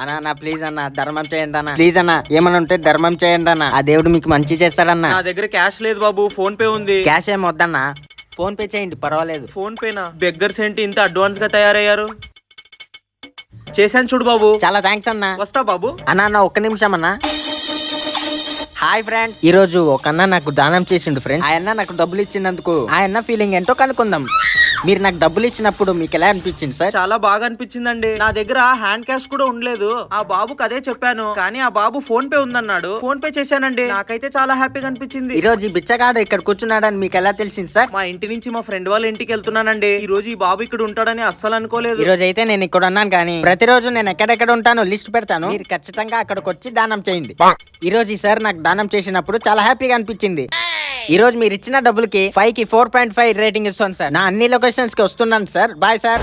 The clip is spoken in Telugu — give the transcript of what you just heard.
అన్నా అన్న ప్లీజ్ అన్న ధర్మం చేయండి అన్న. ప్లీజ్ అన్న ఏమన్నా ఉంటే ధర్మం చేయండి అన్న. ఆ దేవుడు మీకు మంచి చేస్తాడన్న. నా దగ్గర క్యాష్ లేదు బాబు ఫోన్ పే ఉంది. క్యాష్ ఏం వద్దన్న. ఫోన్ పే చేయండి పర్వాలేదు. ఫోన్ పేనా బెగ్గర్స్ ఏంటి ఇంత అడ్వాన్స్గా తయారయ్యారు? చేశాను చూడు బాబు. చాలా థ్యాంక్స్ అన్న. వస్తా బాబు. అన్న అన్న ఒక్క నిమిషం అన్న. హాయ్ ఫ్రెండ్స్ ఈ రోజు ఒక అన్న నాకు దానం చేసిండు ఫ్రెండ్స్ ఆయన నాకు డబ్బులు ఇచ్చినందుకు. ఆయన ఫీలింగ్ ఏంటో కనుక్కుందాం. మీరు నాకు డబ్బులు ఇచ్చినప్పుడు మీకు ఎలా అనిపించింది సార్? చాలా బాగా అనిపించిందండి. నా దగ్గర హ్యాండ్ క్యాష్ కూడా ఉండలేదు. ఆ బాబుకి అదే చెప్పాను. కానీ ఆ బాబు ఫోన్ పే ఉందన్నాడు. ఫోన్ పే చేశానండి. నాకైతే చాలా హ్యాపీగా అనిపించింది. ఈ రోజు ఈ బిచ్చగాడు ఇక్కడ కూర్చున్నాడని మీకు ఎలా తెలిసింది సార్? మా ఇంటి నుంచి మా ఫ్రెండ్ వాళ్ళ ఇంటికి వెళ్తున్నానండి. ఈ రోజు ఈ బాబు ఇక్కడ ఉంటాడని అస్సలు అనుకోలేదు. ఈ రోజు అయితే నేను ఇక్కడ ఉన్నాను కానీ ప్రతిరోజు నేను ఎక్కడెక్కడ ఉంటానో లిస్ట్ పెడతాను. మీరు ఖచ్చితంగా అక్కడికి వచ్చి దానం చేయండి. ఈ రోజు ఈ సార్ నాకు దానం చేసినప్పుడు చాలా హ్యాపీగా అనిపించింది. ఈ రోజు మీరు ఇచ్చిన డబ్బులకి ఫైవ్కి ఫోర్ పాయింట్ ఫైవ్ రేటింగ్ ఇస్తాను సార్. నా అన్ని లొకేషన్స్కి వస్తున్నాను సార్. Bye sir